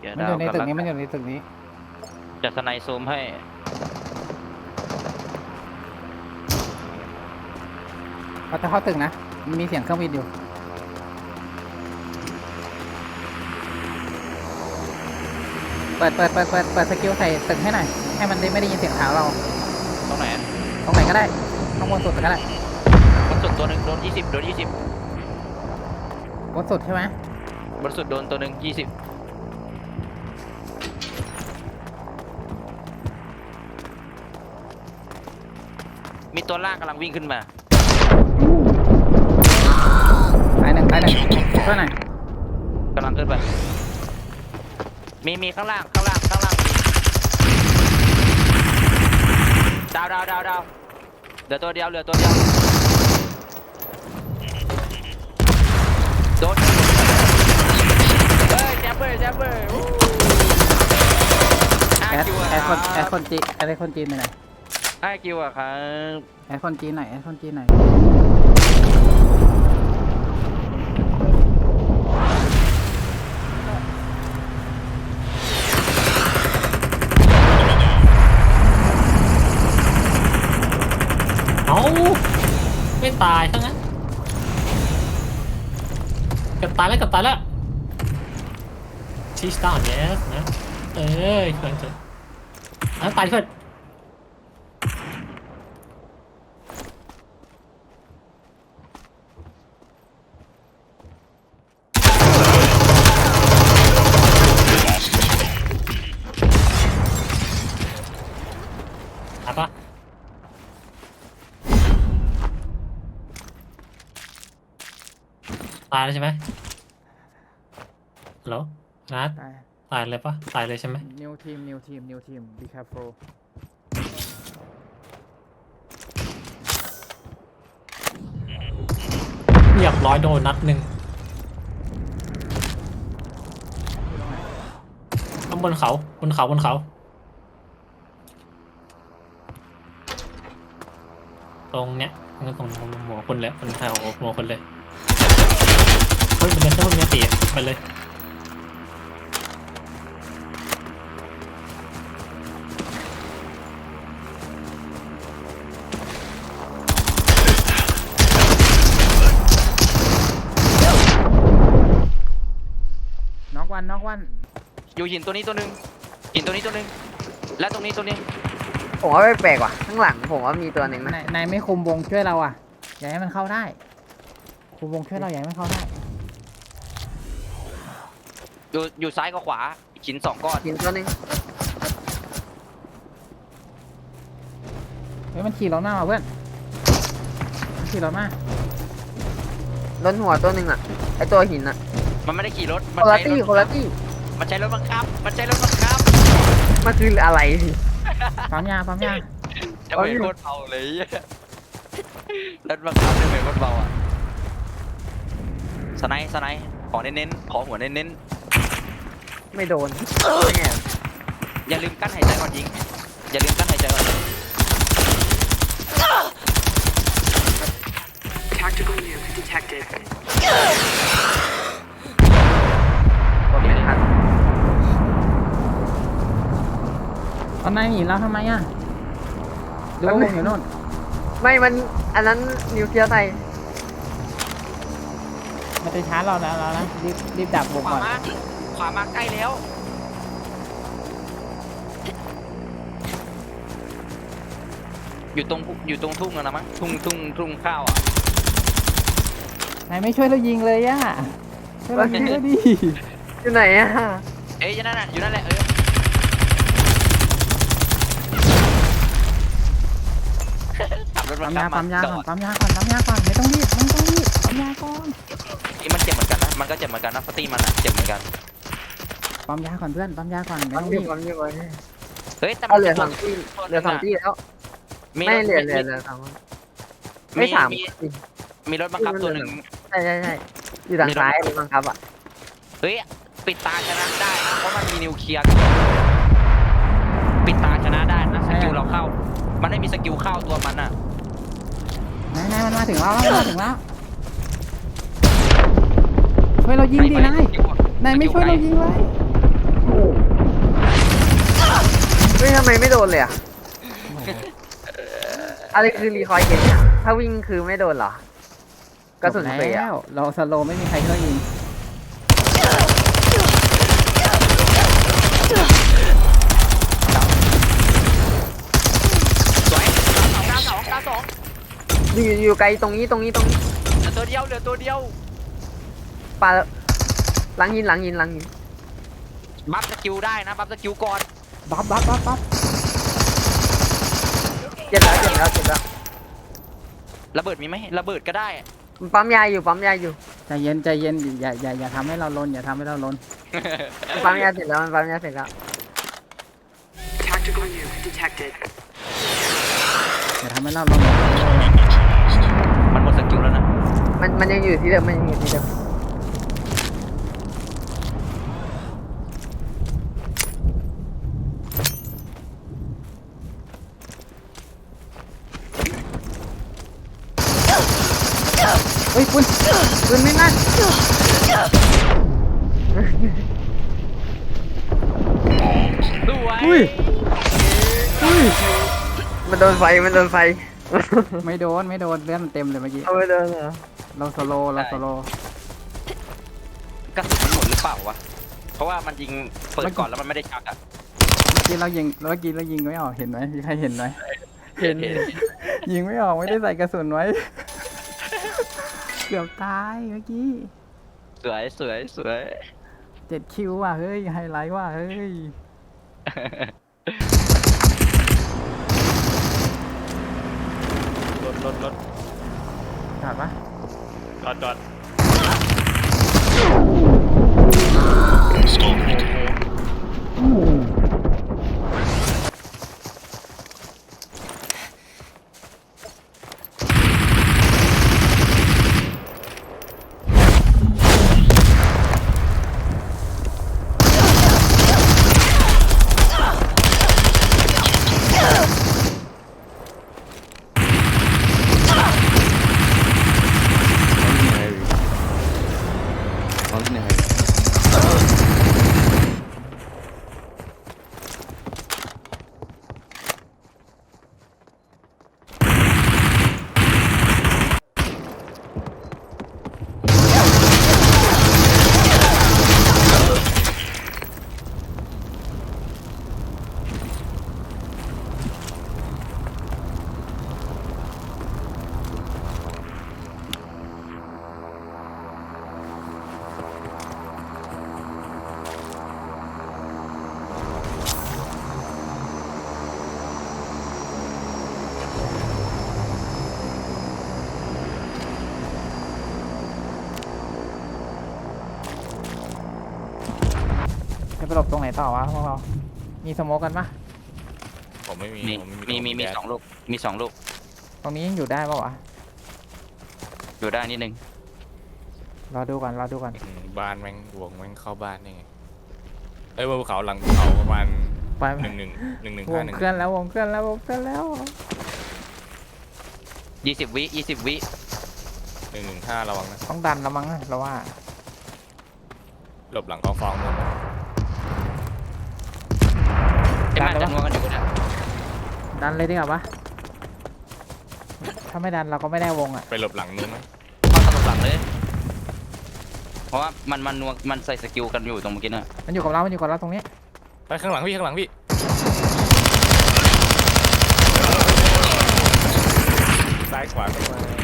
เดี๋ยวมันดาอวยู่ในตึกนี้ำมันอลังยู่ในตึกนี้ จะสไนซูมให้เขาจะเข้าตึกนะมันมีเสียงเครื่องบินอยู่ เปิดเปิดเปิดเปิดเปิดสกิลใส่ตึกให้หน่อย ให้มันได้ไม่ได้ยินเสียงเท้าเรา ตรงไหนอะตรงไหนก็ได้ ข้างบนสุดก็ได้บนสุดตัวหนึ่งโดนยี่สิบโดนยี่สิบบนสุดใช่ไหมบนสุดโดนตัวหนึ่งยี่สิบ ตัวล่างกำลังวิ่งขึ้นมาตายหนึ่งตายหนึ่งช่วยหน่อยกำลังขึ้นไป มีมีข้างล่างข้างล่างข้างล่างดาวดาวดาวดาวเหลือตัวเดียวเหลือตัวเดียวโดนเฮ้ยแจมเบอร์แจมเบอร์อู้แอห้าดคิวอะแอดคนรับแอดคนจีนแอดคนจีนไปไหน อยห้าคิวอะครับแอดคนจีนหน่อยแอดคนจีนหน่อยเอาไม่ตายทั้งนั้นเกับตายแล้วเกับตายแล้วชีสตาร์เยสนะเอ้ยเพื่อนเถอะอะตายเพื่อนายแล้วใช่ไหมฮัลโหลนัดตายตายเลยปะตายเลยใช่ไหมนิวทีมนิวทีมนิวทีม be careful เรียบร้อยโดนนัดหนึ่งข้างบนเขาบนเขาบนเขาตรงเนี้ยตรงตรงหัวคนเลยคนแถวหัวคนเลย เฮ้ยมันเป็นต้นเนี้ยตีไปเลยน็อกวันน็อกวันอยู่หินตัวนี้ตัวหนึ่งหินตัวนี้ตัวหนึ่งและตรงนี้ตัวนี้ผมว่าไม่แปลกว่ะข้างหลังผมว่ามีตัวหนึ่งนะนายนายไม่คุมวงช่วยเราอะ อย่าให้มันเข้าได้ คุมวงช่วยเราอย่าให้มันเข้าได้ อยู่อยู่ซ้ายกับขวาหินสองก้อนกินตัวหนึ่งเฮ้ยมันขี่รถมาว่ะเพื่อนมันขี่รถมาโดนหัวตัวหนึ่งอะ ไอตัวหินอะมันไม่ได้ขี่รถโคมันลาใช้ตี้รถโคลาตี้มันใช้รถบังคับ มันใช้รถบังคับมันคืออะไรพี่ปั๊มยาปั๊มยาจะเหมือนโคตรเบาเลยรถบังคับจะเหมือนโคตรเบาอะสไนส์สไนส์ขอเน้นๆขอหัวเน้น ไม่โดนแง่ๆอย่าลืมกั้นหายใจก่อนยิง อย่าลืมกั้นหายใจก่อน Tactical nuke detected. กดไม่ทันตอนนายหนีเราทำไมอะดูว่าวงอยู่โน่นไม่มันอันนั้นนิวเคลียร์ไทยมันจะชาร์จเราแล้วแล้วนะรีบรีบดับวงขวาก่อนมาข วามาใกล้แล้ว อยู่ตรงอยู่ตรงทุ่งแล้วนะมั้งทุ่งทุ่งทุ่งข้าวอะนายไม่ช่วยเรายิงเลยอะช่วยเรายิงด้วยดิอยู่ไหนอะเอ้ยอยู่นั่นน่ะอยู่นั่นแหละเออขับรถปั๊มามยาปั๊มยาจก่ออนดปั๊มยาก่อนปั๊มยาก่อนไม่ต้องรีบไม่ต้องรีบปั๊มยาก่อน นี่มันเจ็บเหมือนกันนะมันก็เจ็บเหมือนกันนะสตีมันอะเจ็บเหมือนกัน ปั๊มยาก่อนเพื่อนปั๊มยาก่อนไม่ความต้องอรียู่บความอยู่ความอยู่เฮ้ยแต่เอามันเหลือจะสองที่เหลือสองที่แล้วมีไม่รถเหลือเหลือมีเหลือสองมีไม่สามมีมีรถบังคับตัวหนึ่งใช่ใช่ใช่อยู่ทางซ้ายเลยบังคับอะเฮ้ยปิดตาชนะได้นะเพราะมันมีนิวเคลียร์ปิดตาชนะได้นะสกิลเราเข้า มันไม่มีสกิลเข้าตัวมันอะนายนายมันมาถึงเราแล้วมันมาถึงแล้วช่วยเรายิงดินายสกิลอะนายไม่ช่วยเรายิงเลย เฮ้ยทำไมไม่โดนเลยอะอะไรคือรีคอยล์เกมเนี่ยถ้าวิ่งคือไม่โดนเหรอ กระสุนจบเสียแล้วเราสโลว์ไม่มีใครช่วยยิงสวยดาวสองดาวสองดาวสองอยู่อยู่ไกลตรงนี้ตรงนี้ตรงนี้เหลือตัวเดียวเหลือตัวเดียวปลาหลังหินหลังหินหลังหิน บัฟสกิลได้นะ บัฟสกิลก่อน บัฟบัฟบัฟบัฟเจ็บแล้วเจ็บแล้วเจ็บแล้วระเบิดมีไหมระเบิดก็ได้มันปั๊มยาอยู่ปั๊มยาอยู่ใจเย็นใจเย็นอย่าอย่าอย่าทำให้เราลนอย่าทำให้เราลนมันปั๊มยาเสร็จแล้วมันปั๊มยาเสร็จแล้ว Tactical nuke detected. อย่าทำให้เราลนมันหมดสกิลแล้วนะมันมันยังอยู่ที่เดิมมันยังอยู่ที่เดิม เฮ้ยคุณปืนไม่นั่นดูไว้อุ้ยอุ้ยมันโดนไฟมันโดนไฟไม่โดนไม่โดนเลือดมันเต็มเลยเมื่อกี้เอาไปโดนเหรอเราสโลว์เราสโลว์กระสุนมันหมดหรือเปล่าวะเพราะว่ามันยิงเปิดก่อนแล้วมันไม่ได้ชักอะเมื่อกี้เรายิงเมื่อกี้เรายิงไม่ออกเห็นไหมมีใครเห็นไหมเห็นยิงไม่ออกไม่ได้ใส่กระสุนไว้ เกือบตายเมื่อกี้สวยสวยสวย เจ็ดคิวว่ะเฮ้ยไฮไลท์ว่ะเฮ้ยรถรถรถจอดปะจอดจอดจะ ไปหลบตรงไหนต่อวะพวกเรา มีสโมกกันปะผมไม่มีมีผมมีมีมีแก๊สสองลูก มีสองลูก ตรงนี้ยังอยู่ได้ปะวะ อยู่ได้นิดนึง รอดูก่อนรอดูก่อน อืมบ้านแม่งวงแม่งเข้าบ้านได้ไงเอ้ยบนภูเขาหลังภูเขาประมาณไปหนึ่งหนึ่งหนึ่งหนึ่งวห้างหนึ่งเคลื่อนแล้ววงเคลื่อนแล้ววงเคลื่อนแล้ว ยี่สิบวิยี่สิบวิ หนึ่งหนึ่งห้าระวังนะต้องดันแล้วมั้งเราว่า หลบหลังกองฟองนู่นไอ้มันได้จะปะนัวกันอยู่นะดันเลยดีกว่าปะถ้าไม่ดันเราก็ไม่ได้วงอะ ไปหลบหลังนู้นไหมเข้าตลบหลังเลย เพราะว่ามันมันนัวมันใส่สกิลกันอยู่ตรงเมื่อกี้น่ะมันอยู่กับเรา มันอยู่กับเราตรงนี้ไปข้างหลังพี่ข้างหลังพี่ซ้ายขวาก็ม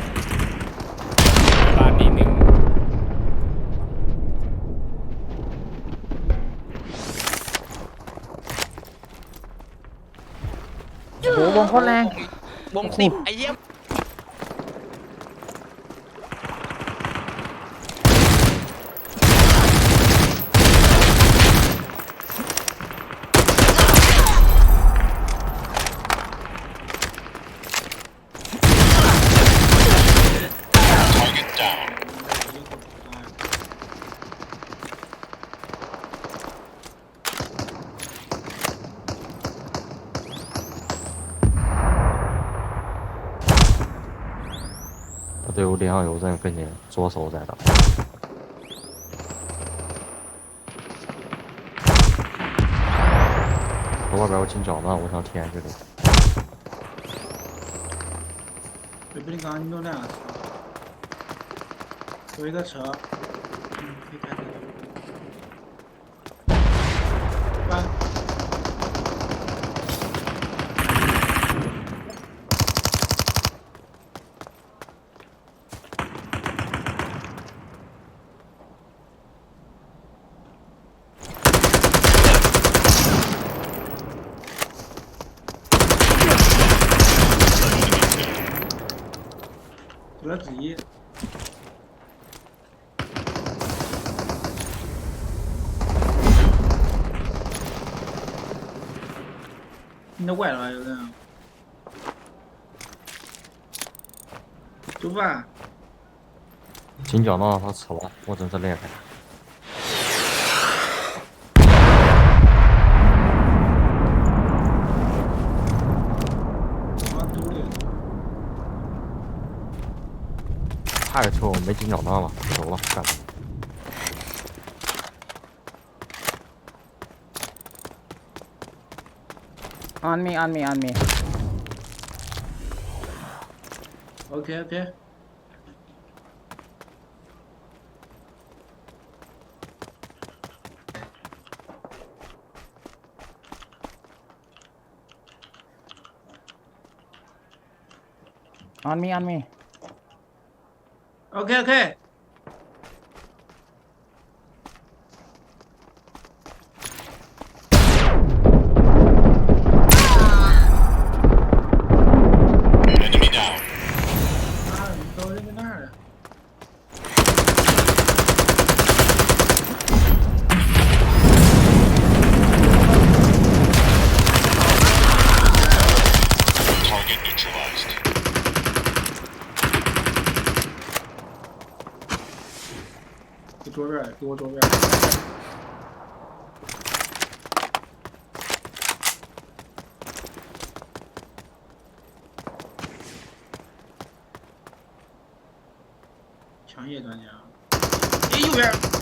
โอ้โหวงโคตรแรง วงสิบไอ้เยี่ย 有脸上有人跟你左手在打。外边有金角呢，我想体验这个。北滨港你有两个车，有一个车，嗯，可以开你都歪了？有人。煮饭，金角呢，他吃了，我真是厉害。下一次我没金角大了走了下 on me on me on me ok ok on me on me Okay, okay. 桌面，给我桌面。强夜专家。哎，右边。